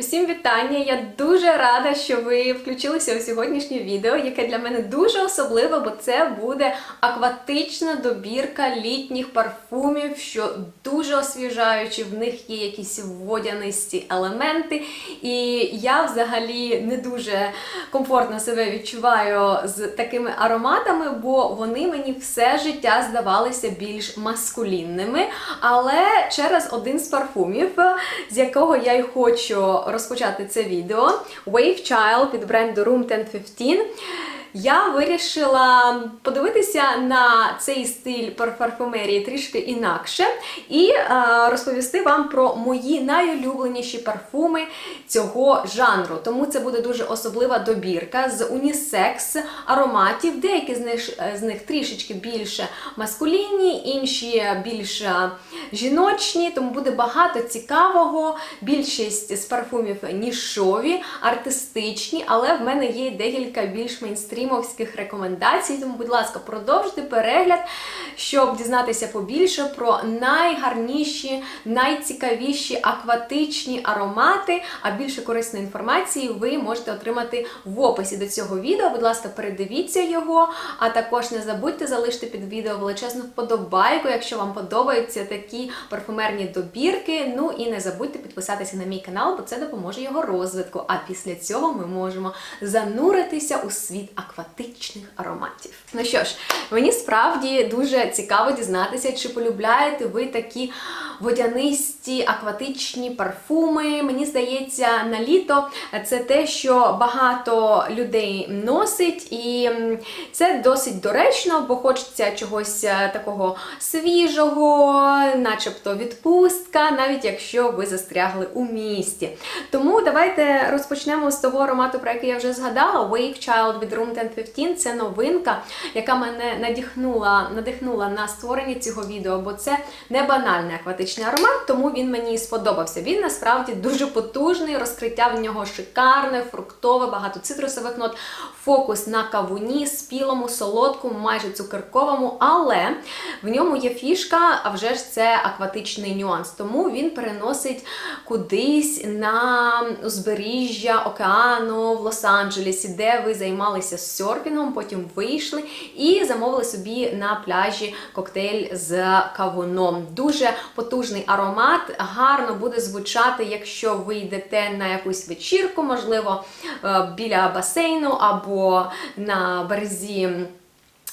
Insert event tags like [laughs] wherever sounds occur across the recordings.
Усім вітання! Я дуже рада, що ви включилися у сьогоднішнє відео, яке для мене дуже особливе, бо це буде акватична добірка літніх парфумів, що дуже освіжаючі, в них є якісь водянисті елементи. І я взагалі не дуже комфортно себе відчуваю з такими ароматами, бо вони мені все життя здавалися більш маскулінними. Але через один з парфумів, з якого я й хочу розпочати це відео, Wave Child від бренду Room 1015, я вирішила подивитися на цей стиль парфумерії трішки інакше і е, розповісти вам про мої найулюбленіші парфуми цього жанру. Тому це буде дуже особлива добірка з унісекс ароматів. Деякі з них, з них трішечки більше маскулінні, інші більш е, жіночні, тому буде багато цікавого. Більшість з парфумів нішові, артистичні, але в мене є декілька більш мейнстрімовських рекомендацій. Тому, будь ласка, продовжуйте перегляд, щоб дізнатися побільше про найгарніші, найцікавіші акватичні аромати. А більше корисної інформації ви можете отримати в описі до цього відео. Будь ласка, передивіться його. А також не забудьте залишити під відео величезну вподобайку, якщо вам подобаються такі парфумерні добірки. Ну і не забудьте підписатися на мій канал, бо це допоможе його розвитку. А після цього ми можемо зануритися у світ акватичних ароматів. Ну що ж, мені справді дуже цікаво дізнатися, чи полюбляєте ви такі водянисті акватичні парфуми. Мені здається, на літо це те, що багато людей носить, і це досить доречно, бо хочеться чогось е, такого свіжого, начебто відпустка, навіть якщо ви застрягли у місті. Тому давайте розпочнемо з того аромату, про який я вже згадала. Wave Child від Room 1015 це новинка, яка мене надихнула, надихнула на створення цього відео, бо це не банальний акватичний аромат, тому він мені сподобався. Він насправді дуже потужний, розкриття в нього шикарне, фруктове, багато цитрусових нот, фокус на кавуні, спілому, солодкому, майже цукерковому, але в ньому є фішка, а вже ж це акватичний нюанс. Тому він переносить кудись на узбережжя океану в Лос-Анджелесі, де ви займалися серфінгом, потім вийшли і замовили собі на пляжі коктейль з кавуном. Дуже потужний аромат, гарно буде звучати, якщо ви йдете на якусь вечірку, можливо, е, біля басейну або на березі.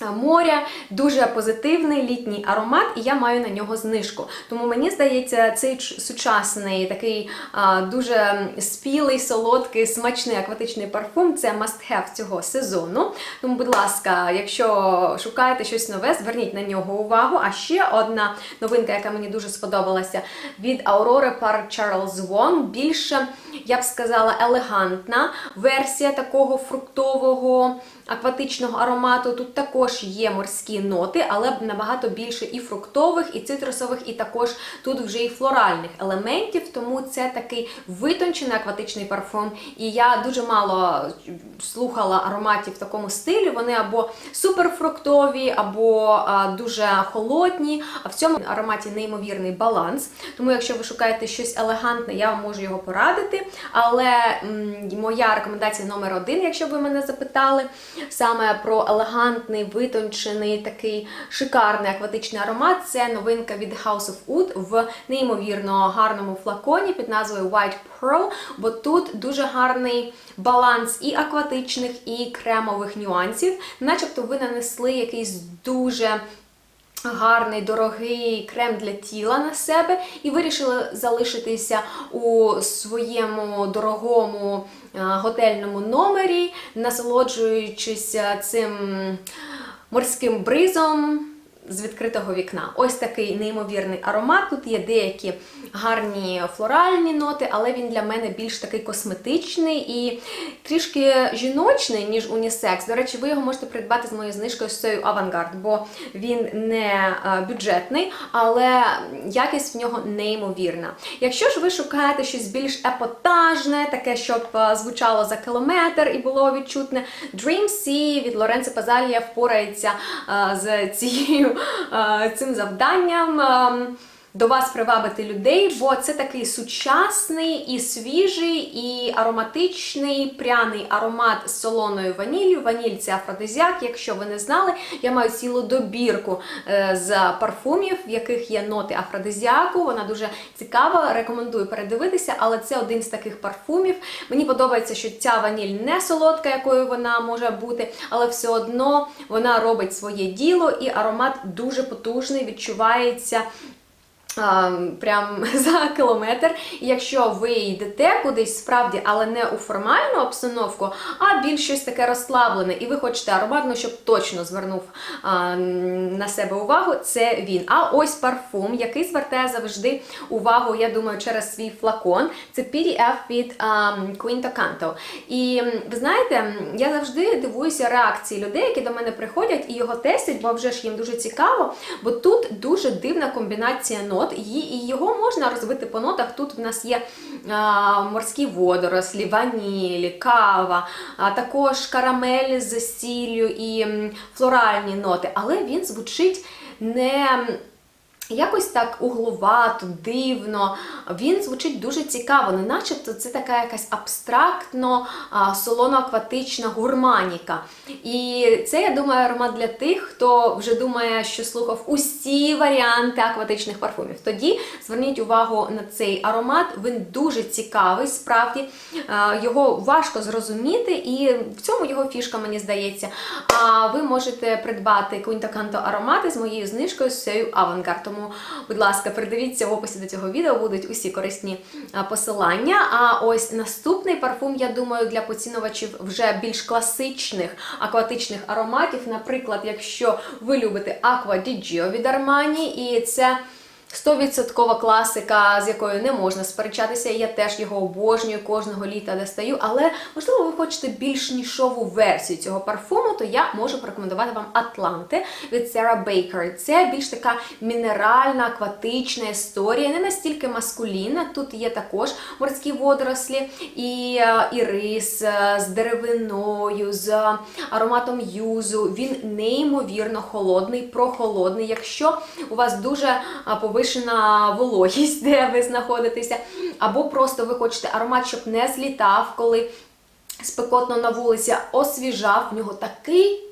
Моря дуже позитивний літній аромат, і я маю на нього знижку. Тому мені здається, цей сучасний такий а, дуже спілий, солодкий, смачний акватичний парфум це must-have цього сезону. Тому, будь ласка, якщо шукаєте щось нове, зверніть на нього увагу. А ще одна новинка, яка мені дуже сподобалася від Aurora Par Charles Wong, більше, я б сказала, елегантна версія такого фруктового акватичного аромату. Тут також є морські ноти, але набагато більше і фруктових, і цитрусових, і також тут вже і флоральних елементів. Тому це такий витончений акватичний парфум. І я дуже мало слухала ароматів в такому стилі. Вони або суперфруктові, або дуже холодні. А в цьому ароматі неймовірний баланс. Тому, якщо ви шукаєте щось елегантне, я вам можу його порадити. Але моя рекомендація номер один, якщо ви мене запитали, саме про елегантний, витончений, такий шикарний акватичний аромат. Це новинка від House of Wood в неймовірно гарному флаконі під назвою White Pearl, бо тут дуже гарний баланс і акватичних, і кремових нюансів, начебто ви нанесли якийсь дуже гарний, дорогий крем для тіла на себе і вирішила залишитися у своєму дорогому е, готельному номері, насолоджуючись е, цим морським бризом. З відкритого вікна. Ось такий неймовірний аромат. Тут є деякі гарні флоральні ноти, але він для мене більш такий косметичний і трішки жіночний, ніж унісекс. До речі, ви його можете придбати з моєю знижкою з цією Авангард, бо він не е, бюджетний, але якість в нього неймовірна. Якщо ж ви шукаєте щось більш епатажне, таке, щоб е, звучало за кілометр і було відчутне, Dream Sea від Лоренцо Пазалія впорається е, з цією, цим завданням. До вас привабити людей, бо це такий сучасний і свіжий, і ароматичний пряний аромат з солоною ваніллю. Ваніль це афродизіак. Якщо ви не знали, я маю цілу добірку е, з парфумів, в яких є ноти афродизіаку. Вона дуже цікава, рекомендую передивитися, але це один з таких парфумів. Мені подобається, що ця ваніль не солодка, якою вона може бути, але все одно вона робить своє діло, і аромат дуже потужний, відчувається. Прям [laughs] за кілометр. І якщо ви йдете кудись справді, але не у формальну обстановку, а більш щось таке розслаблене, і ви хочете аромат, ну, щоб точно звернув а, на себе увагу, це він. А ось парфум, який звертає завжди увагу, я думаю, через свій флакон. Це PDF від а, Quinto Canto. І ви знаєте, я завжди дивуюся реакції людей, які до мене приходять і його тестять, бо вже ж їм дуже цікаво. Бо тут дуже дивна комбінація нот, і і його можна розбити по нотах. Тут в нас є морські водорослі, ванілі, кава, а також карамель з сіллю і флоральні ноти. Але він звучить не. Якось так угловато, дивно. Він звучить дуже цікаво, не начебто це така якась абстрактно солоно-акватична гурманіка. І це, я думаю, аромат для тих, хто вже думає, що слухав усі варіанти акватичних парфумів. Тоді зверніть увагу на цей аромат. Він дуже цікавий, справді його важко зрозуміти, і в цьому його фішка, мені здається. А ви можете придбати Quinto Canto аромати з моєю знижкою з цією Avantgarde. Тому, будь ласка, передивіться в описі до цього відео, будуть усі корисні посилання. А ось наступний парфум, я думаю, для поцінувачів вже більш класичних акватичних ароматів. Наприклад, якщо ви любите Aqua di Gio від Armani, і це. 100% класика, з якою не можна сперечатися. Я теж його обожнюю, кожного літа достаю. Але можливо, ви хочете більш нішову версію цього парфуму, то я можу порекомендувати вам Атланти від Sarah Baker. Це більш така мінеральна, акватична історія, не настільки маскулінна. Тут є також морські водорослі і, е, і рис е, з деревиною, з ароматом юзу. Він неймовірно холодний, прохолодний. Якщо у вас дуже а, повишена вологість, [laughs] де ви знаходитеся, або просто ви хочете аромат, щоб не злітав, коли спекотно на вулиці, освіжав. В нього такий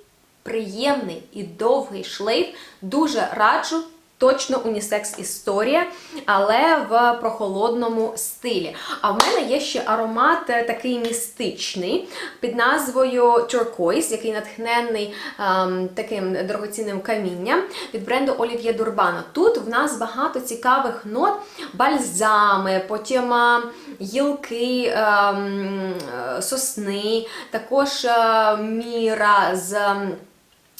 приємний і довгий шлейф. Дуже раджу. Точно унісекс історія, але в прохолодному стилі. А в мене є ще аромат е, такий містичний під назвою Turquoise, який натхнений ем, таким дорогоцінним камінням від бренду Olivier Durbano. Тут в нас багато цікавих нот, бальзами, потім е, гілки ем, е, сосни, також міра з.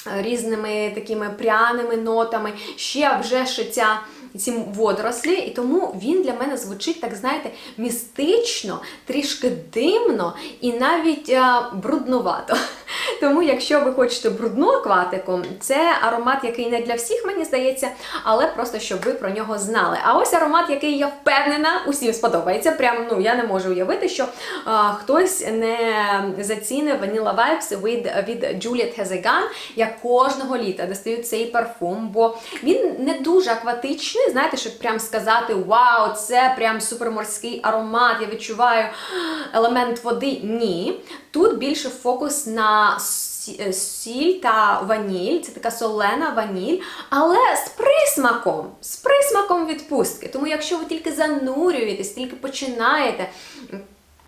Різними такими пряними нотами, ще вже шиття ці водорослі, і тому він для мене звучить, так знаєте, містично, трішки димно і навіть а, бруднувато. Тому, якщо ви хочете брудну акватику, це аромат, який не для всіх, мені здається, але просто щоб ви про нього знали. А ось аромат, який я впевнена, усім сподобається. Прям ну я не можу уявити, що а, хтось не заціни Vanilla Vibes від, від Juliet Hezegan. Я кожного літа достаю цей парфум, бо він не дуже акватичний. Знаєте, щоб прям сказати: Вау, це прям суперморський аромат, я відчуваю елемент води. Ні. Тут більше фокус на е, сіль та ваніль, це така солена ваніль, але з присмаком, з присмаком відпустки. Тому якщо ви тільки занурюєтесь, тільки починаєте.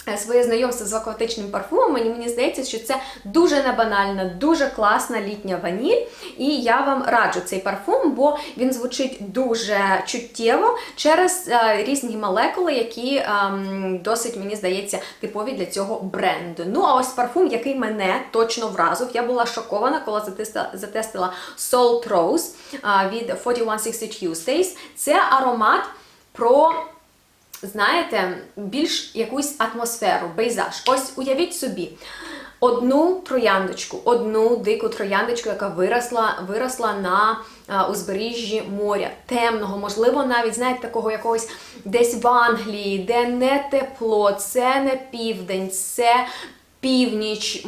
Е, Своє знайомство з акватичним парфумом, мені, мені здається, що це дуже небанальна, дуже класна літня ваніль. І я вам раджу цей парфум, бо він звучить дуже чуттєво через е, різні молекули, які ем, досить, мені здається, типові для цього бренду. Ну, а ось парфум, який мене точно вразив. Я була шокована, коли затестила, затестила Salt Rose е, від 4160 Tuesdays. Це аромат про знаєте, більш якусь атмосферу, пейзаж. Ось уявіть собі. Одну трояндочку, одну дику трояндочку, яка виросла, виросла на узбережжі моря, темного, можливо, навіть знаєте, такого якогось десь в Англії, де не тепло, це не південь, це північ,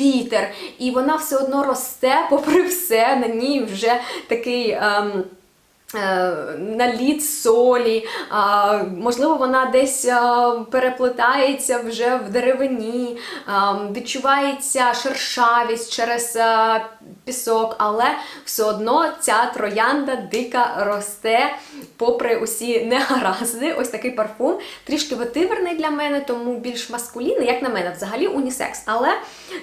вітер, і вона все одно росте, попри все, на ній вже такий. ем, наліт солі, можливо, вона десь а, переплетається вже в деревині, відчувається шершавість через пісок, але все одно ця троянда дика росте, попри усі негаразди. Ось такий парфум. Трішки ветиверний для мене, тому більш маскулінний, як на мене, взагалі унісекс. Але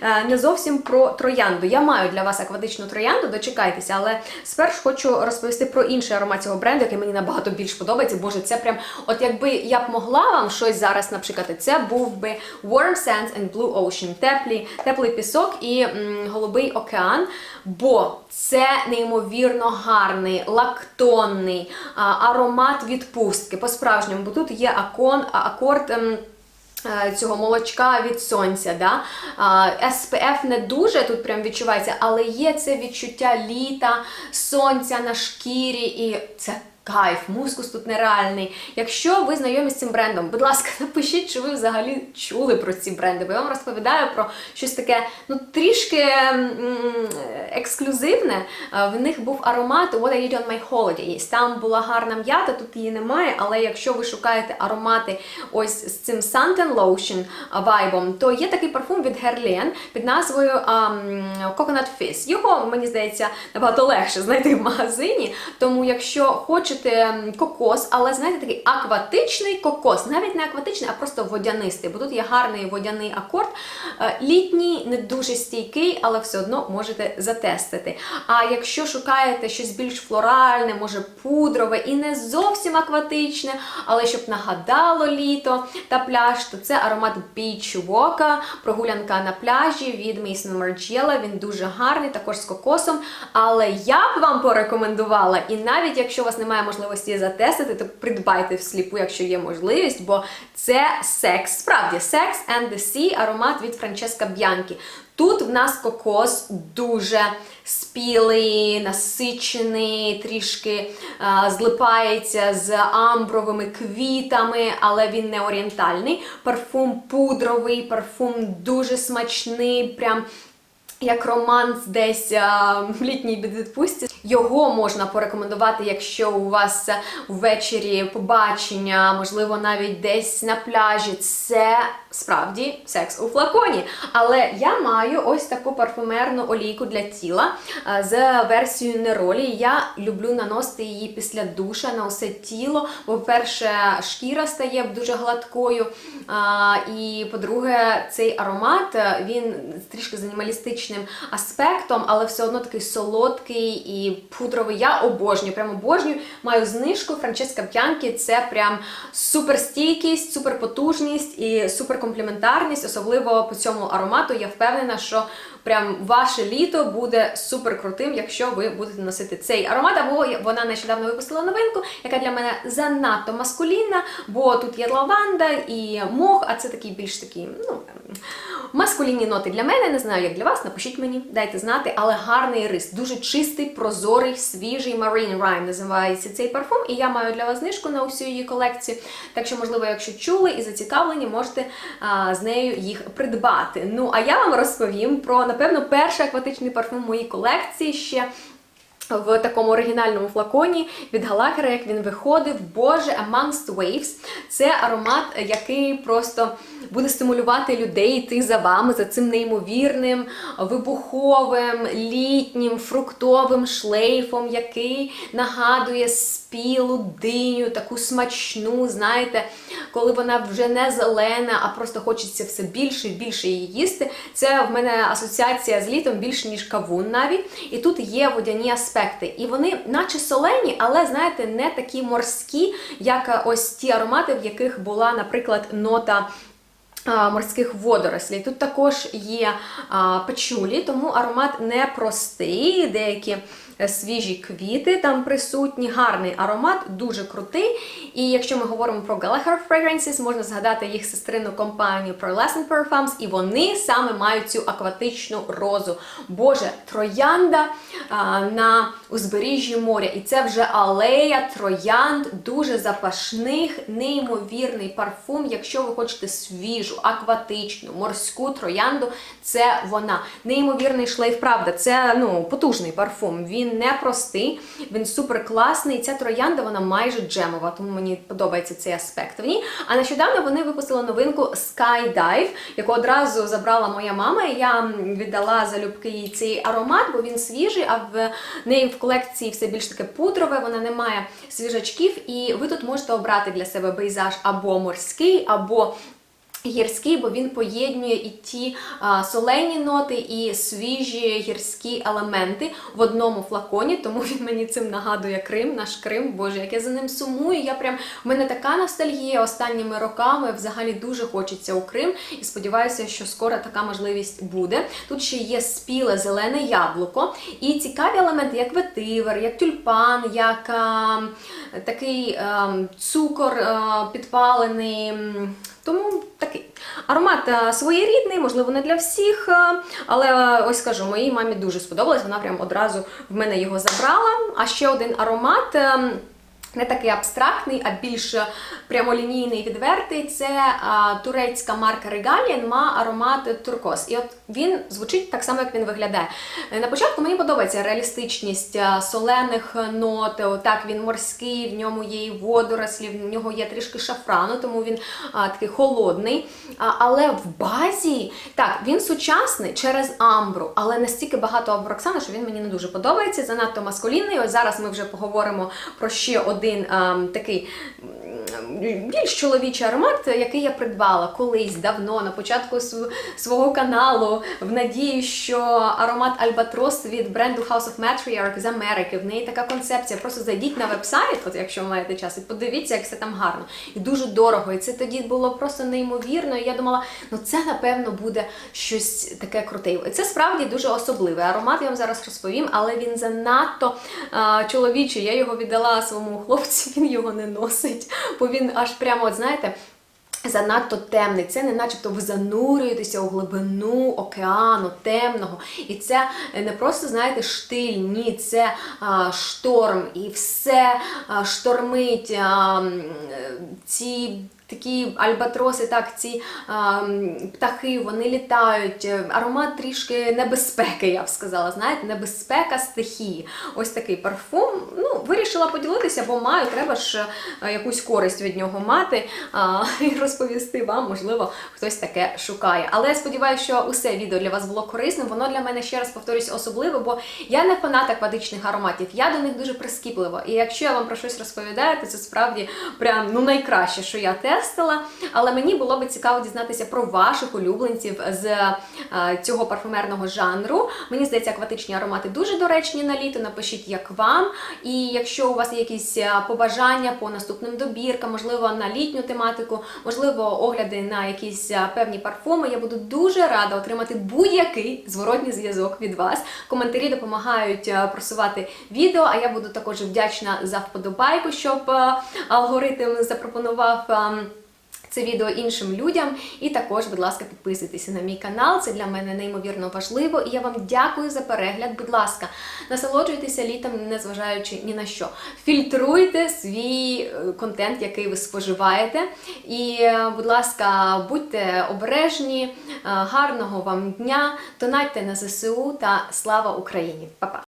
е, не зовсім про троянду. Я маю для вас акватичну троянду, дочекайтеся, але спершу хочу розповісти про інший аромат цього бренду, який мені набагато більш подобається. Боже, це прям, от якби я б могла вам щось зараз, наприклад, це був би Warm Sands and Blue Ocean, теплий, теплий пісок і м, голубий океан. Бо це неймовірно гарний, лактонний а, аромат відпустки. По-справжньому, бо тут є акон, акорд. ем, е, Цього молочка від сонця, да? SPF не дуже тут прям відчувається, але є це відчуття літа, сонця на шкірі, і це кайф, мускус тут нереальний. Якщо ви знайомі з цим брендом, будь ласка, [laughs] напишіть, чи ви взагалі чули про ці бренди, бо я вам розповідаю про щось таке, ну трішки ексклюзивне. Е, В них був аромат What I Did on My Holidays. Там була гарна м'ята, тут її немає, але якщо ви шукаєте аромати ось з цим Suntan Lotion вайбом, то є такий парфум від Guerlain під назвою ам, Coconut Fizz. Його, мені здається, набагато легше знайти в магазині. Тому, якщо хочете м, кокос, але знаєте, такий акватичний кокос, навіть не акватичний, а просто водянистий, бо тут є гарний водяний акорд. Е, Літній, не дуже стійкий, але все одно можете затестити. А якщо шукаєте щось більш флоральне, може пудрове і не зовсім акватичне, але щоб нагадало літо та пляж, то це аромат Beach Walk, прогулянка на пляжі від Maison Margiela. Він дуже гарний, також з кокосом. Але я б вам порекомендувала, і навіть якщо у вас немає можливості затестити, то придбайте всліпу, якщо є можливість, бо це секс. Справді, Sex and the Sea аромат від Франческа Б'янкі. Тут в нас кокос дуже спілий, насичений, трішки а, злипається з амбровими квітами, але він не орієнтальний. Парфум пудровий, парфум дуже смачний, прям як романс десь в літній відпустці. Його можна порекомендувати, якщо у вас ввечері побачення, можливо, навіть десь на пляжі. Це справді секс у флаконі. Але я маю ось таку парфумерну олійку для тіла з версією неролі. Я люблю наносити її після душа на усе тіло. По-перше, шкіра стає дуже гладкою. І по-друге, цей аромат він трішки з анімалістичним аспектом, але все одно такий солодкий і пудровий. Я обожнюю, прямо обожнюю. Маю знижку Франческа Б'янкі. Це прям суперстійкість, суперпотужність і суперкомпліментарність, Особливо по цьому аромату. Я впевнена, що прям ваше літо буде супер крутим, якщо ви будете носити цей аромат. Або вона нещодавно випустила новинку, яка для мене занадто маскулінна, бо тут є лаванда і мох, а це такий більш такий, ну. Маскулінні ноти для мене, не знаю, як для вас, напишіть мені, дайте знати, але гарний рис, дуже чистий, прозорий, свіжий Marine Rhyme називається цей парфум, і я маю для вас знижку на усю її колекцію. Так що, можливо, якщо чули і зацікавлені, можете а, з нею їх придбати. Ну, а я вам розповім про, напевно, перший акватичний парфум моїй колекції ще. В такому оригінальному флаконі від Галахера, як він виходив, Боже, Amongst Waves. Це аромат, який просто буде стимулювати людей йти за вами, за цим неймовірним, вибуховим, літнім, фруктовим шлейфом, який нагадує спілу диню, таку смачну, знаєте, коли вона вже не зелена, а просто хочеться все більше і більше її їсти. Це в мене асоціація з літом більше, ніж кавун навіть. І тут є водяні аспекти. І вони, наче солені, але, знаєте, не такі морські, як ось ті аромати, в яких була, наприклад, нота. Морських водорослей. Тут також є а, печулі, тому аромат не простий, деякі е, свіжі квіти там присутні, гарний аромат, дуже крутий. І якщо ми говоримо про Gallagher Fragrances, можна згадати їх сестрину компанію Pearlescent Parfums, і вони саме мають цю акватичну розу. Боже, троянда а, на узбережжі моря. І це вже алея троянд, дуже запашних, неймовірний парфум. Якщо ви хочете свіжу, акватичну, морську троянду, це вона. Неймовірний шлейф, правда, це ну, потужний парфум. Він він не простий, він супер класний. Ця троянда вона майже джемова, тому мені подобається цей аспект в ній. А нещодавно вони випустили новинку Skydive, яку одразу забрала моя мама. І я віддала залюбки їй цей аромат, бо він свіжий, а в неї в колекції все більш таке пудрове, вона не має свіжачків, і ви тут можете обрати для себе пейзаж або морський, або Гірський, бо він поєднує і ті а, солені ноти, і свіжі гірські елементи в одному флаконі, тому він мені цим нагадує Крим, наш Крим. Боже, як я за ним сумую. Я прям в мене така ностальгія останніми роками. Взагалі дуже хочеться у Крим, і сподіваюся, що скоро така можливість буде. Тут ще є спіле зелене яблуко, і цікаві елементи, як ветивер, як тюльпан, як а, такий а, цукор а, підпалений. Тому такий аромат е, своєрідний, можливо, не для всіх, е, але е, ось скажу, моїй мамі дуже сподобалось. Вона прям одразу в мене його забрала. А ще один аромат. Е, Не такий абстрактний, а більш е, прямолінійний, відвертий. Це а, турецька марка Regalian, ма аромат туркос. І от він звучить так само, як він виглядає. Е, На початку мені подобається реалістичність а, солених нот. Так, він морський, в ньому є і водорослі, в нього є трішки шафрану, тому він а, такий холодний. А, але в базі так, він сучасний через амбру, але настільки багато амброксану, що він мені не дуже подобається. Занадто маскулінний. Ось зараз ми вже поговоримо про ще один ем, такий більш чоловічий аромат, який я придбала колись давно на початку свого каналу, в надії, що аромат Альбатрос від бренду House of Matriarch з Америки. В неї така концепція. Просто зайдіть на веб-сайт, от якщо маєте час, і подивіться, як все там гарно. І дуже дорого. І це тоді було просто неймовірно. І я думала, ну це напевно буде щось таке круте. І це справді дуже особливий аромат. Я вам зараз розповім, але він занадто а, чоловічий. Я його віддала своєму хлопцю, він його не носить, бо він аж прямо, от знаєте. Занадто темний, це не начебто ви занурюєтеся у глибину океану темного. І це не просто, знаєте, штиль, ні, це а, шторм, і все а, штормить. А, ці такі альбатроси, так, ці а, птахи, вони літають. Е, Аромат трішки небезпеки, я б сказала. Знаєте, небезпека стихії. Ось такий парфум. Ну, вирішила поділитися, бо маю, треба ж е, якусь користь від нього мати а, [laughs] і розповісти вам, можливо, хтось таке шукає. Але я сподіваюся, що усе відео для вас було корисним. Воно для мене ще раз повторюсь особливе, бо я не фанат акватичних ароматів, я до них дуже прискіпливо. І якщо я вам про щось розповідаю, то це справді прям ну найкраще, що я тестила. Але мені було би цікаво дізнатися про ваших улюбленців з е, цього парфумерного жанру. Мені здається, акватичні аромати дуже доречні на літо. Напишіть, як вам. І якщо у вас є якісь е, побажання по наступним добіркам, можливо, на літню тематику, можливо, огляди на якісь е, певні парфуми, я буду дуже рада отримати будь-який зворотній зв'язок від вас. Коментарі допомагають просувати відео, а я буду також вдячна за вподобайку, щоб алгоритм запропонував. Це відео іншим людям. І також, будь ласка, підписуйтеся на мій канал. Це для мене неймовірно важливо. І я вам дякую за перегляд. Будь ласка, насолоджуйтеся літом, незважаючи ні на що. Фільтруйте свій е, контент, який ви споживаєте. І, е, будь ласка, будьте обережні, е, гарного вам дня, донатьте на ЗСУ та слава Україні! Па-па!